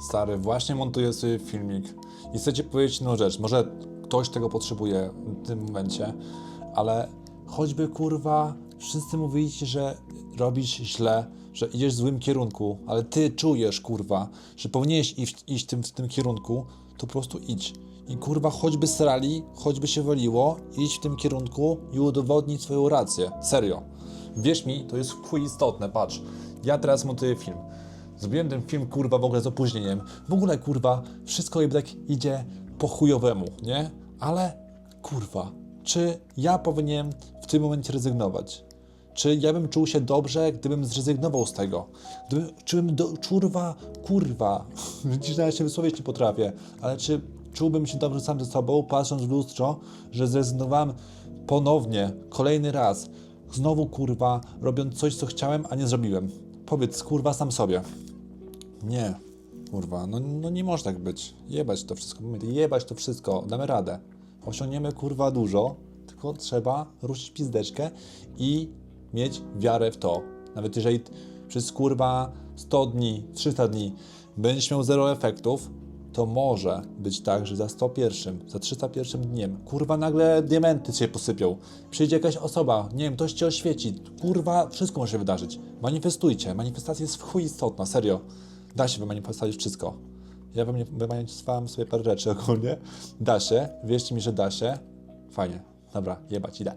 Stary, właśnie montuję sobie filmik i chcę ci powiedzieć jedną rzecz. Może ktoś tego potrzebuje w tym momencie, ale choćby kurwa wszyscy mówili ci, że robisz źle, że idziesz w złym kierunku, ale ty czujesz kurwa, że powinieneś iść, iść tym, w tym kierunku, to po prostu idź. I kurwa, choćby srali, choćby się waliło, idź w tym kierunku i udowodnić swoją rację. Serio. Wierz mi, to jest chuj istotne, patrz. Ja teraz montuję film. Zrobiłem ten film, kurwa, w ogóle z opóźnieniem. W ogóle, kurwa, wszystko jednak idzie po chujowemu, nie? Ale, kurwa, czy ja powinienem w tym momencie rezygnować? Czy ja bym czuł się dobrze, gdybym zrezygnował z tego? Gdybym, czy bym do, czurwa, kurwa, widzisz, nawet się wysłowić nie potrafię, ale czy czułbym się dobrze sam ze sobą, patrząc w lustro, że zrezygnowałem ponownie, kolejny raz, znowu kurwa, robiąc coś, co chciałem, a nie zrobiłem? Powiedz, kurwa, sam sobie. Nie, kurwa, no, no nie może tak być. Jebać to wszystko, jebać to wszystko, damy radę. Osiągniemy kurwa dużo, tylko trzeba ruszyć pizdeczkę i mieć wiarę w to. Nawet jeżeli przez kurwa 100 dni, 300 dni będziesz miał zero efektów, to może być tak, że za 101, za 301 dniem, kurwa nagle diamenty się posypią. Przyjdzie jakaś osoba, nie wiem, ktoś cię oświeci, kurwa, wszystko może się wydarzyć. Manifestujcie, manifestacja jest w chuj istotna, serio. Da się wymanifestować wszystko. Ja wymani- wymanifestowałem sobie parę rzeczy ogólnie. Da się, wierzcie mi, że da się. Fajnie. Dobra, jebać, idę.